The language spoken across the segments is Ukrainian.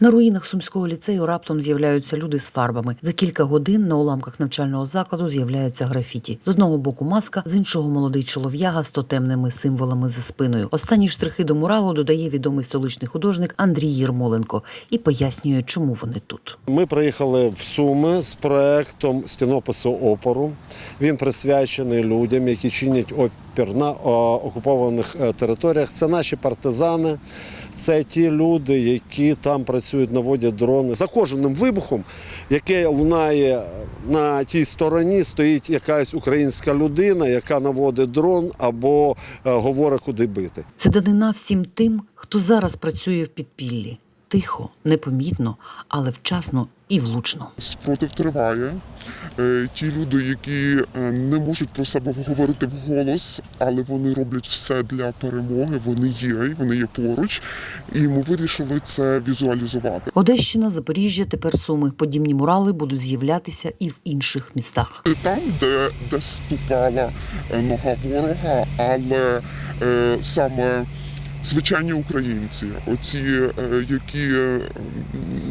На руїнах сумського ліцею раптом з'являються люди з фарбами. За кілька годин на уламках навчального закладу з'являються графіті. З одного боку маска, з іншого молодий чолов'яга з тотемними символами за спиною. Останні штрихи до муралу додає відомий столичний художник Андрій Єрмоленко і пояснює, чому вони тут. Ми приїхали в Суми з проектом стінопису опору. Він присвячений людям, які чинять опір на окупованих е, територіях. Це наші партизани, це ті люди, які там працюють, наводять дрони. За кожним вибухом, який лунає на тій стороні, стоїть якась українська людина, яка наводить дрон або е, говорить, куди бити. Це данина всім тим, хто зараз працює в підпіллі. Тихо, непомітно, але вчасно і влучно. Спротив триває. Е, Ті люди, які е, не можуть про себе говорити вголос, але вони роблять все для перемоги. Вони є, і вони є поруч, і ми вирішили це візуалізувати. Одещина, Запоріжжя, тепер Суми. Подібні мурали будуть з'являтися і в інших містах. Там, де, де ступала е, нога ворога, але е, саме звичайні українці, оці, е, які е,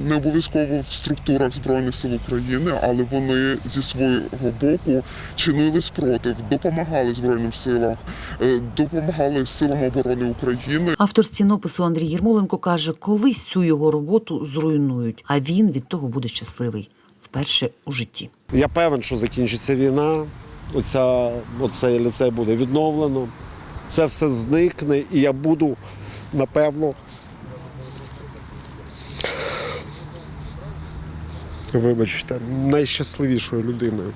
не обов'язково в структурах Збройних сил України, але вони зі свого боку чинили спротив, допомагали Збройним силам, е, допомагали силам оборони України. Автор стінопису Андрій Єрмоленко каже, колись цю його роботу зруйнують, а він від того буде щасливий вперше у житті. Я певен, що закінчиться війна. Оця, оцей ліцей буде відновлено. Це все зникне, і я буду, напевно. Вибачте, найщасливішою людиною.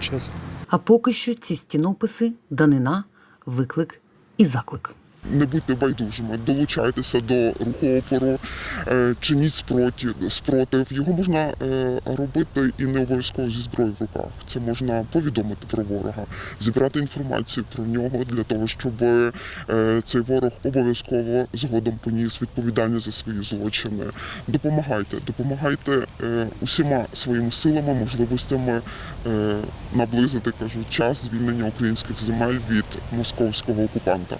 Чесно. А поки що ці стінописи, данина, виклик і заклик. Не будьте байдужими, долучайтеся до руху опору, е, чиніть спротив, спротив. Його можна е, робити і не обов'язково зі зброєю в руках. Це можна повідомити про ворога, зібрати інформацію про нього для того, щоб е, цей ворог обов'язково згодом поніс відповідальність за свої злочини. Допомагайте, допомагайте усіма своїми силами, можливостями наблизити кажу час звільнення українських земель від московського окупанта.